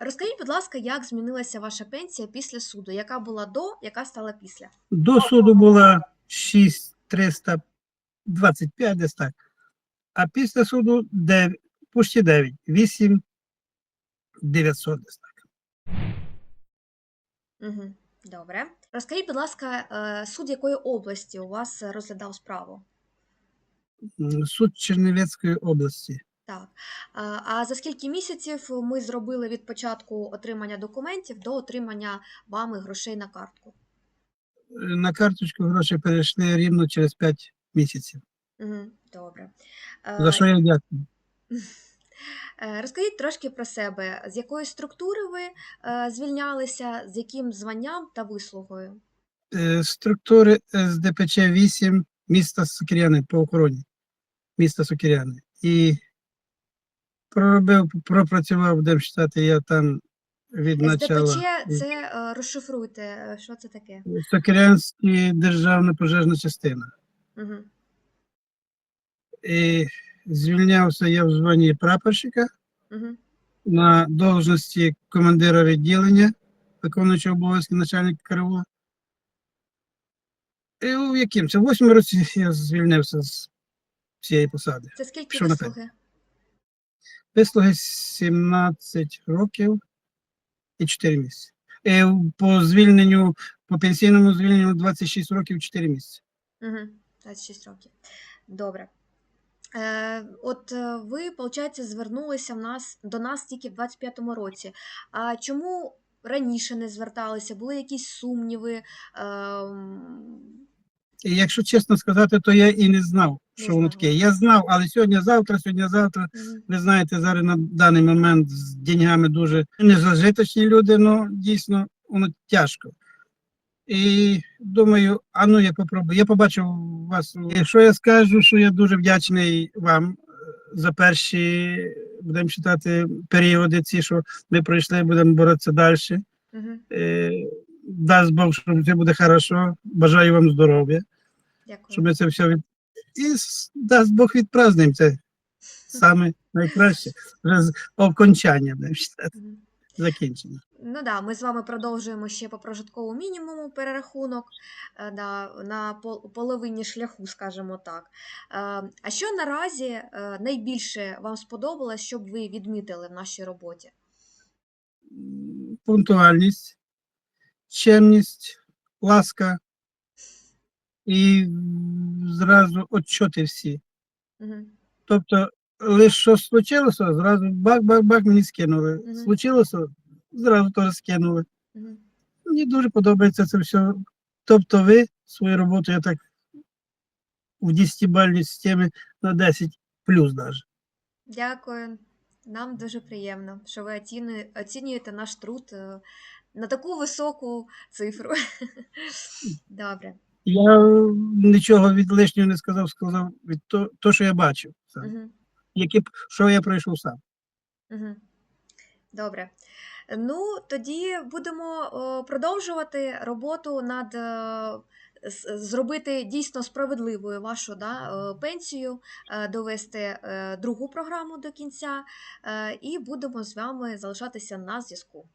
Розкажіть, будь ласка, як змінилася ваша пенсія після суду? Яка була до, яка стала після? До суду була 6325 десь так. А після суду 9, почти 9, 8 900 десь так. Угу. Добре. Розкажіть, будь ласка, е, суд якої області у вас розглядав справу? Суд Чернівецької області. Так. А, а за скільки місяців ми зробили від початку отримання документів до отримання вами грошей на картку? Е, На карточку гроші перейшли рівно через 5 місяців. Добре. За Е, що я дякую. Е, Розкажіть трошки про себе, з якої структури ви е, звільнялися, з яким званням та вислугою? Е, Структури з ДПЧ 8 міста Сокиряни по охороні. Міста Сокиряни. І проробив, пропрацював, будемо вважати, я там від начала. СДПЧ це е, розшифруйте, е, що це таке? Сокирянська державна пожежна частина. Угу. І звільнявся я в званні прапорщика Угу. на должності командира відділення, виконуючого обов'язки начальника караула. І у яким? Це в восьмому році я звільнився з цієї посади. Це скільки Пішов на вислуги? Вислуги 17 років і 4 місяці. По звільненню, по пенсійному звільненню 26 років 4 місяці. Угу. 26 років. Добре. Е, от е, ви, виходить, звернулися в нас, до нас тільки в 25-му році. А чому раніше не зверталися? Були якісь сумніви? І якщо чесно сказати, то я і не знав, що воно таке. Я знав, але сьогодні-завтра, сьогодні-завтра. Ви знаєте, зараз на даний момент з деньгами дуже незажиточні люди, ну дійсно воно тяжко. І думаю, а ну я попробую. Я побачив вас. Якщо я скажу, що я дуже вдячний вам е, за перші, будемо читати, періоди, ці, що ми пройшли, будемо боротися далі. Е, дасть Бог, що все буде хорошо. Бажаю вам здоров'я, Дякую. щоб ми це все від... І дасть Бог відпразнуємо це саме найкраще. З окончання, будемо закінчення. Ну да, ми з вами продовжуємо ще по прожитковому мінімуму перерахунок е, да, на половині шляху, скажімо так. Е, А що наразі е, найбільше вам сподобалось, щоб ви відмітили в нашій роботі? Пунктуальність, чемність, ласка і зразу отчоти всі. Мгм. Тобто, лише що случилося, зразу бак-бак-бак мені скинули. Мгм. Случилося, зразу теж скинули. Мгм. Мені дуже подобається це все. Тобто ви свою роботу, я так в 10-бальній системі на 10 плюс навіть. Дякую. Нам дуже приємно, що ви оцінюєте наш труд е, на таку високу цифру. Добре. Я е, нічого від лишнього не сказав, сказав від то, то що я бачив, сам. Мгм. Які що я пройшов сам. Мгм. Добре. Ну, тоді будемо о, продовжувати роботу над е, з- зробити дійсно справедливою вашу да, е, пенсію, е, довести е, другу програму до кінця, е, і будемо з вами залишатися на зв'язку.